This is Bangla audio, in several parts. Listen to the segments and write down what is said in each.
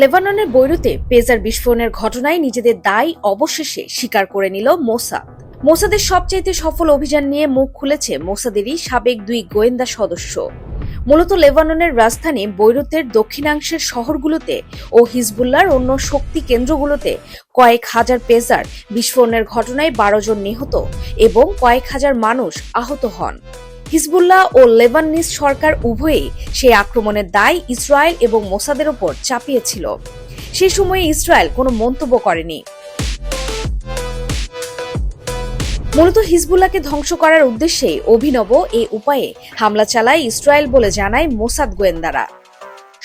লেবাননের বৈরুতে পেজার বিস্ফোরণের ঘটনায় নিজেদের দায় অবশেষে স্বীকার করে নিল মোসাদ। মোসাদের সবচাইতে সফল অভিযান নিয়ে মুখ খুলেছে মোসাদেরই সাবেক দুই গোয়েন্দা সদস্য। মূলত লেবাননের রাজধানী বৈরুতের দক্ষিণাংশের শহরগুলোতে ও হিজবুল্লার অন্য শক্তি কেন্দ্রগুলোতে কয়েক হাজার পেজার বিস্ফোরণের ঘটনায় বারো জন নিহত এবং কয়েক হাজার মানুষ আহত হন। হিজবুল্লাহ ও লেবাননিস সরকার উভয়ই সেই আক্রমণের দায় ইসরায়েল এবং মোসাদের ওপর চাপিয়েছিল। সে সময়ে ইসরায়েল কোনো মন্তব্য করেনি। মূলত হিজবুল্লাহকে ধ্বংস করার উদ্দেশ্যে অভিনব এই উপায়ে হামলা চালায় ইসরায়েল বলে জানায় মোসাদ গোয়েন্দারা।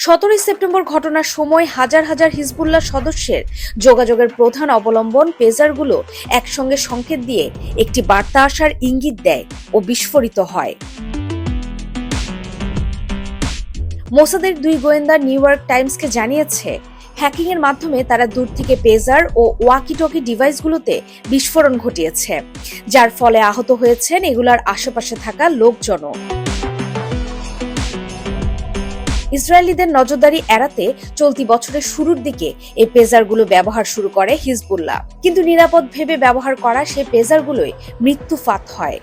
সতেরোই সেপ্টেম্বর ঘটনার সময় হাজার হাজার হিজবুল্লাহ সদস্যের যোগাযোগের প্রধান অবলম্বন পেজারগুলো একসঙ্গে সংকেত দিয়ে একটি বার্তা আসার ইঙ্গিত দেয় ও বিস্ফোরিত হয়। মোসাদের দুই গোয়েন্দা নিউ ইয়র্ক টাইমসকে জানিয়েছে হ্যাকিং এর মাধ্যমে তারা দূর থেকে পেজার ও ওয়াকিটকি ডিভাইসগুলোতে বিস্ফোরণ ঘটিয়েছে, যার ফলে আহত হয়েছেন এগুলার আশেপাশে থাকা লোকজনও। ইসরায়েলিদের নজরদারি এড়াতে চলতি বছরের শুরুর দিকে এই পেজারগুলো ব্যবহার শুরু করে হিজবুল্লাহ। কিন্তু নিরাপদ ভেবে ব্যবহার করা সেই পেজারগুলোই মৃত্যু হয়।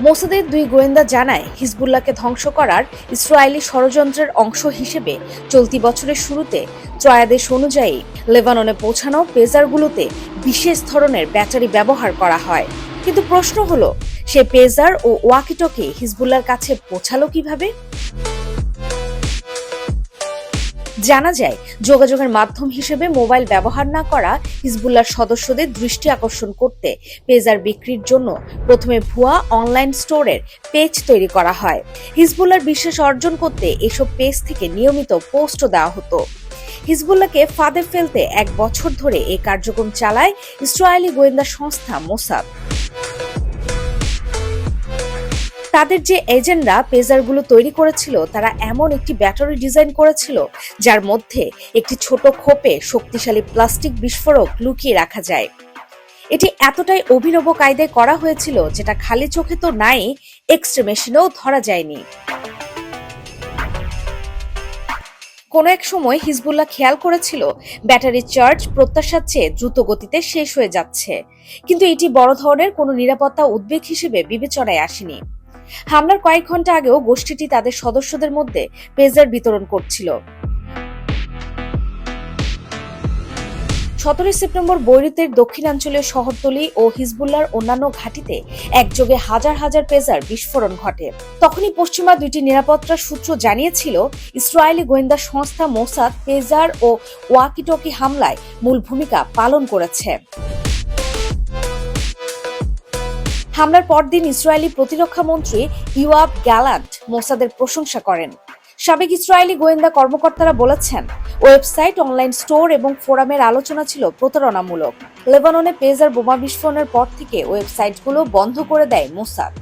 মোসাদের দুই গোয়েন্দা জানায়, হিজবুল্লাহকে ধ্বংস করার ইসরায়েলি ষড়যন্ত্রের অংশ হিসেবে চলতি বছরের শুরুতে ত্রয়াদেশ অনুযায়ী লেবাননে পৌঁছানো পেজারগুলোতে বিশেষ ধরনের ব্যাটারি ব্যবহার করা হয়। কিন্তু প্রশ্ন হলো, সে পেজার ও ওয়াকিটকে হিজবুল্লার কাছে পৌঁছালো কীভাবে? জানা যায়, যোগাযোগের মাধ্যম হিসেবে মোবাইল ব্যবহার না করা হিজবুল্লার সদস্যদের দৃষ্টি আকর্ষণ করতে পেজার বিক্রির জন্য প্রথমে ভুয়া অনলাইন স্টোরের পেজ তৈরি করা হয়। হিজবুল্লার বিশ্বাস অর্জন করতে এসব পেজ থেকে নিয়মিত পোস্টও দেওয়া হতো। হিজবুল্লাহকে ফাঁদে ফেলতে এক বছর ধরে এই কার্যক্রম চালায় ইসরায়েলি গোয়েন্দা সংস্থা মোসাদ তাদের যে এজেন্টরা পেজারগুলো তৈরি করেছিল, তারা এমন একটি ব্যাটারি ডিজাইন করেছিল, যার মধ্যে একটি ছোট খোপে শক্তিশালী প্লাস্টিক বিস্ফোরক লুকিয়ে রাখা যায়। এটি এতটাই অভিনব কায়দায় করা হয়েছিল, যেটা খালি চোখে তো নাই এক্সরে মেশিনেও ধরা যায়নি। কোনো এক সময় হিজবুল্লাহ খেয়াল করেছিল, ব্যাটারি চার্জ প্রত্যাশার চেয়ে দ্রুত গতিতে শেষ হয়ে যাচ্ছে। কিন্তু এটি বড় ধরনের কোনো নিরাপত্তা উদ্বেগ হিসেবে বিবেচনায় আসেনি। হামলার কয়েক ঘণ্টা আগেও গোষ্ঠীটি তাদের সদস্যদের মধ্যে পেজার বিতরণ করছিল। সতেরোই সেপ্টেম্বর বৈরুতের দক্ষিণাঞ্চলীয় শহরতলি ও হিজবুল্লার অন্যান্য ঘাঁটিতে একযোগে হাজার হাজার পেজার বিস্ফোরণ ঘটে। তখনই পশ্চিমা দুইটি নিরাপত্তা সূত্র জানিয়েছিল, ইসরায়েলি গোয়েন্দা সংস্থা মোসাদ পেজার ও ওয়াকিটকি হামলায় মূল ভূমিকা পালন করেছে। হামলার পরদিন ইসরায়েলি প্রতিরক্ষা মন্ত্রী ইউয়াব গ্যালান্ট মোসাদের প্রশংসা করেন। সাবেক ইসরায়েলি গোয়েন্দা কর্মকর্তারা বলেছেন, ওয়েবসাইট, অনলাইন স্টোর এবং ফোরামের আলোচনা ছিল প্রতারণামূলক। লেবাননে পেজার বোমা বিস্ফোরণের পর থেকে ওয়েবসাইটগুলো বন্ধ করে দেয় মোসাদ।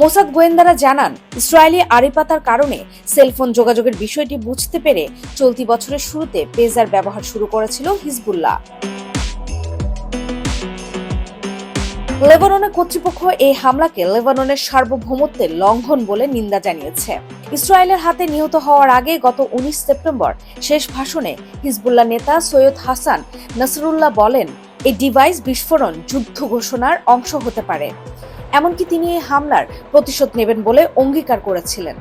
মোসাদ গোয়েন্দারা জানান, ইসরায়েলি আড়িপাতার কারণে সেলফোন যোগাযোগের বিষয়টি বুঝতে পেরে চলতি বছরের শুরুতে পেজার ব্যবহার শুরু করেছিল হিজবুল্লাহ। লেবাননের কর্তৃপক্ষ এই হামলাকে লেবাননের সার্বভৌমত্বের লঙ্ঘন বলে নিন্দা জানিয়েছে। ইসরায়েলের হাতে নিহত হওয়ার আগে গত উনিশ সেপ্টেম্বর শেষ ভাষণে হিজবুল্লাহ নেতা সৈয়দ হাসান নাসরুল্লাহ বলেন এই ডিভাইস বিস্ফোরণ যুদ্ধ ঘোষণার অংশ হতে পারে। এমনকি তিনি এই হামলার প্রতিশোধ নেবেন বলে অঙ্গীকার করেছিলেন।